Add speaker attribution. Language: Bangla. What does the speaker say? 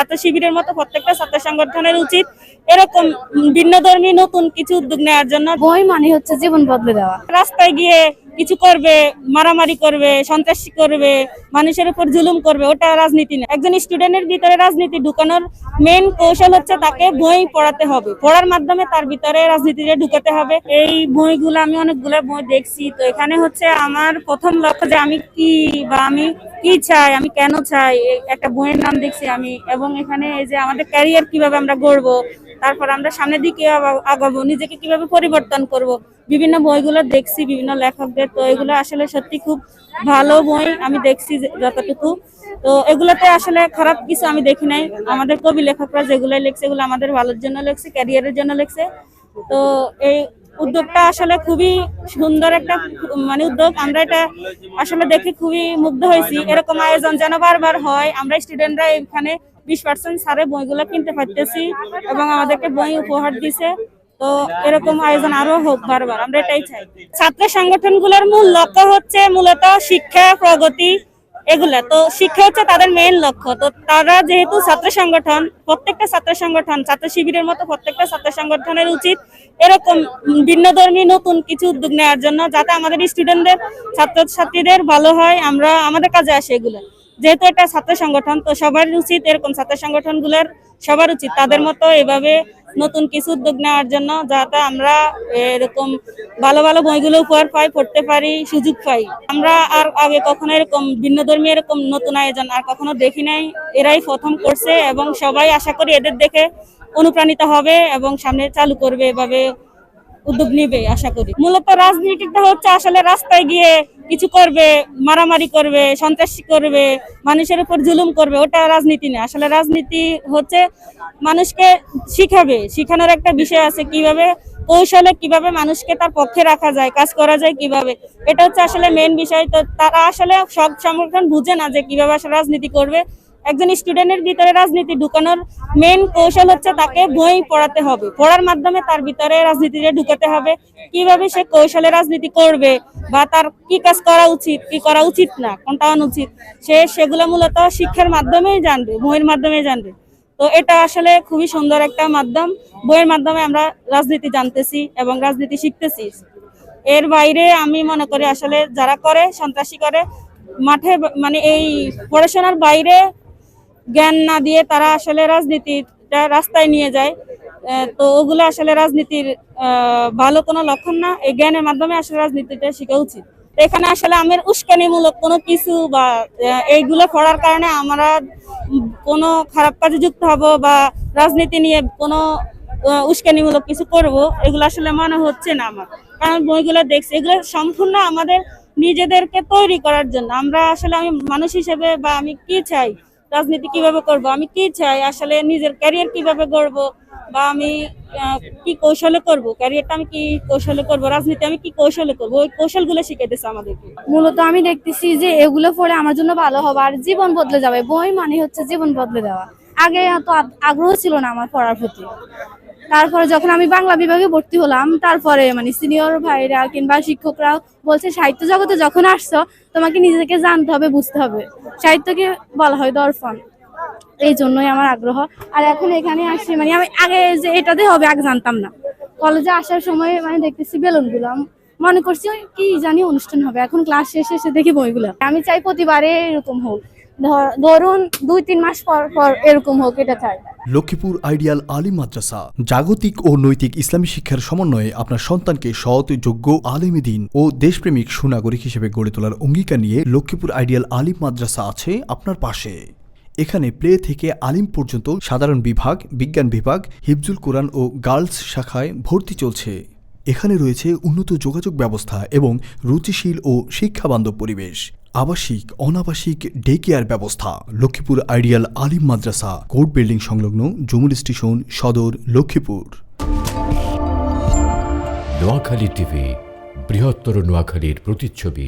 Speaker 1: ছাত্র শিবিরের মতো প্রত্যেকটা ছাত্র সংগঠনের উচিত এরকম ভিন্ন ধর্মী নতুন কিছু উদ্যোগ নেওয়ার জন্য
Speaker 2: বই মানে হচ্ছে জীবন বদলে দেওয়া।
Speaker 1: রাস্তায় গিয়ে কিছু করবে, মারামারি করবে, সন্ত্রাসী করবে, মানুষের উপর জুলুম করবে, ওটা রাজনীতি না। একজন স্টুডেন্টের ভিতরে রাজনীতি ঢুকানোর মেন কৌশল হচ্ছে তাকে বই পড়াতে হবে। পড়ার মাধ্যমে তার ভিতরে রাজনীতিতে ঢুকাতে হবে। এই বইগুলো আমি অনেকগুলো বই দেখছি। তো এখানে হচ্ছে আমার প্রথম লক্ষ্য যে আমি কি বা আমি কি চাই, আমি কেন চাই একটা বইয়ের নাম দেখছি আমি। এবং এখানে এই যে আমাদের ক্যারিয়ার কীভাবে আমরা গড়বো তারপর আমরা সামনের দিকে আগাবো, নিজেকে কীভাবে পরিবর্তন করব? বিভিন্ন বইগুলো দেখছি, বিভিন্ন লেখকদের, তো এগুলো আসলে সত্যি খুব ভালো বই, আমি দেখছি যতটুকু। তো এগুলোতে আসলে খারাপ কিছু আমি দেখি নাই। আমাদের কবি লেখকরা যেগুলো লিখছে, এগুলো আমাদের ভালোর জন্য লিখছে, ক্যারিয়ারের জন্য লিখছে। তো এই উদ্যোগটা আসলে খুবই সুন্দর একটা মানে উদ্যোগ। আমরা এটা আসলে দেখে খুবই মুগ্ধ হয়েছি। এরকম আয়োজন যেন বারবার হয়, আমরা স্টুডেন্টরা এখানে বিশ পার্সেন্ট সারে বইগুলো কিনতে পারতেছি এবং আমাদেরকে বই উপহার দিছে। তো এরকম আয়োজন আরও হোক বারবার, আমরা এটাই চাই। ছাত্র সংগঠনগুলোর মূল লক্ষ্য হচ্ছে মূলত শিক্ষা, প্রগতি এগুলা। তো শিক্ষা হচ্ছে তাদের মেইন লক্ষ্য। তো তারা যেহেতু ছাত্র সংগঠন, প্রত্যেকটা ছাত্র সংগঠন, ছাত্র শিবিরের মতো প্রত্যেকটা ছাত্র সংগঠনের উচিত এরকম ভিন্ন ধর্মী নতুন কিছু উদ্যোগ নেওয়ার জন্য, যাতে আমাদের স্টুডেন্টদের ছাত্রছাত্রীদের ভালো হয়, আমরা আমাদের কাজে আসে এগুলো। যেহেতু এটা ছাত্র সংগঠন, তো সবার উচিত এরকম ছাত্র সংগঠনগুলোর সবার উচিত তাদের মতো এভাবে নতুন কিছু উদ্যোগ নেওয়ার জন্য যাতে আমরা এরকম ভালো ভালো বইগুলো উপহার পাই, পড়তে পারি, সুযোগ পাই। আমরা আর আগে কখনো এরকম ভিন্ন ধর্মী এরকম নতুন আয়োজন আর কখনো দেখি নাই। এরাই প্রথম করছে এবং সবাই আশা করি এদের দেখে অনুপ্রাণিত হবে এবং সামনে চালু করবে এভাবে উদ্যোগ নিবে, আশা করি। মূলত রাজনীতিটা হচ্ছে আসলে রাস্তায় গিয়ে কিছু করবে, মারামারি করবে, সন্ত্রাসী করবে, মানুষের উপর জুলুম করবে, ওটা রাজনীতি না আসলে রাজনীতি হচ্ছে মানুষকে শিখাবে, শিখানোর একটা বিষয় আছে কীভাবে কৌশলে কীভাবে মানুষকে তার পক্ষে রাখা যায়, কাজ করা যায় কীভাবে। এটা হচ্ছে আসলে মেন বিষয়। তো তারা আসলে সব সংগঠন বুঝে না যে কীভাবে আসলে রাজনীতি করবে। একজন স্টুডেন্টের ভিতরে রাজনীতি ঢুকানোর মেন কৌশল হচ্ছে তাকে বই পড়াতে হবে। পড়ার মাধ্যমে তার ভিতরে রাজনীতিতে ঢুকাতে হবে। কীভাবে সে কৌশলে রাজনীতি করবে বা তার কি কাজ করা উচিত, কি করা উচিত না, কোনটা অনুচিত, সে সেগুলো মূলত শিক্ষার মাধ্যমেই জানবে, বইয়ের মাধ্যমে জানবে। তো এটা আসলে খুবই সুন্দর একটা মাধ্যম। বইয়ের মাধ্যমে আমরা রাজনীতি জানতেছি এবং রাজনীতি শিখতেছি। এর বাইরে আমি মনে করি আসলে যারা করে, সন্ত্রাসী করে, মাঠে মানে এই পড়াশোনার বাইরে জ্ঞান না দিয়ে তারা আসলে রাজনীতিটা রাস্তায় নিয়ে যায়। তো ওগুলো আসলে রাজনীতির ভালো কোনো লক্ষণ না। এই জ্ঞানের মাধ্যমে আসলে রাজনীতিটা শেখা উচিত। তো এখানে আসলে আমের উস্কানিমূলক কোনো কিছু বা এইগুলো পড়ার কারণে আমরা কোনো খারাপ কাজে যুক্ত হব বা রাজনীতি নিয়ে কোনো উস্কানিমূলক কিছু করব, এগুলো আসলে মনে হচ্ছে না আমার। কারণ বইগুলো দেখছি, এগুলো সম্পূর্ণ আমাদের নিজেদেরকে তৈরি করার জন্য। আমরা আসলে আমি মানুষ হিসেবে বা আমি কি চাই? রাজনীতি কীভাবে করব? আমি কি চাই? আসলে নিজের ক্যারিয়ার কীভাবে গড়ব? বা আমি কি কৌশলে করব? ক্যারিয়ারটা আমি কি কৌশলে করব? রাজনীতি আমি কি কৌশলে করব? ওই কৌশলগুলো শিখাইতেছে আমাদেরকে।
Speaker 2: মূলত আমি দেখতেছি যে এগুলো পড়ে আমার জন্য ভালো হবে আর জীবন বদলে যাবে বই মানে হচ্ছে জীবন বদলে দেওয়া। আগে এত আগ্রহ ছিল না আমার পড়ার প্রতি। তারপরে যখন আমি বাংলা বিভাগে ভর্তি হলাম, তারপরে মানে সিনিয়র ভাইরা কিংবা শিক্ষকরা বলছে, সাহিত্য জগতে যখন আসছো, তোমাকে নিজেকে জানতে হবে, বুঝতে হবে। সাহিত্যকে বলা হয় দর্পণ। এই জন্যই আমার আগ্রহ। আর এখন এখানে আসছি মানে আমি আগে যে এটাতে হবে, আগে জানতাম না। কলেজে আসার সময় মানে দেখতেছি বেলুনগুলো। মনে করছি কি জানি অনুষ্ঠান হবে। এখন ক্লাস শেষে, এসে দেখি বইগুলো। আমি চাই প্রতিবারে এরকম হোক। ধর- ধরুন দুই, তিন মাস পর পর এরকম হোক, এটা চাই।
Speaker 3: লক্ষ্মীপুর আইডিয়াল আলিম মাদ্রাসা, জাগতিক ও নৈতিক ইসলামী শিক্ষার সমন্বয়ে আপনার সন্তানকে সৎ, যোগ্য আলেমী দিন ও দেশপ্রেমিক সুনাগরিক হিসেবে গড়ে তোলার অঙ্গীকার নিয়ে লক্ষ্মীপুর আইডিয়াল আলিম মাদ্রাসা আছে আপনার পাশে। এখানে প্লে থেকে আলিম পর্যন্ত সাধারণ বিভাগ, বিজ্ঞান বিভাগ, হিফজুল কোরআন ও গার্লস শাখায় ভর্তি চলছে। এখানে রয়েছে উন্নত যোগাযোগ ব্যবস্থা এবং রুচিশীল ও শিক্ষাবান্ধব পরিবেশ, আবাসিক, অনাবাসিক ডে কেয়ার ব্যবস্থা, Lakshmipur ideal Alim Madrasa, court building সংলগ্ন জমুল স্টেশন সদর লক্ষ্মীপুর।
Speaker 4: নোয়াখালী টিভি, বৃহত্তর নোয়াখালীর প্রতিচ্ছবি।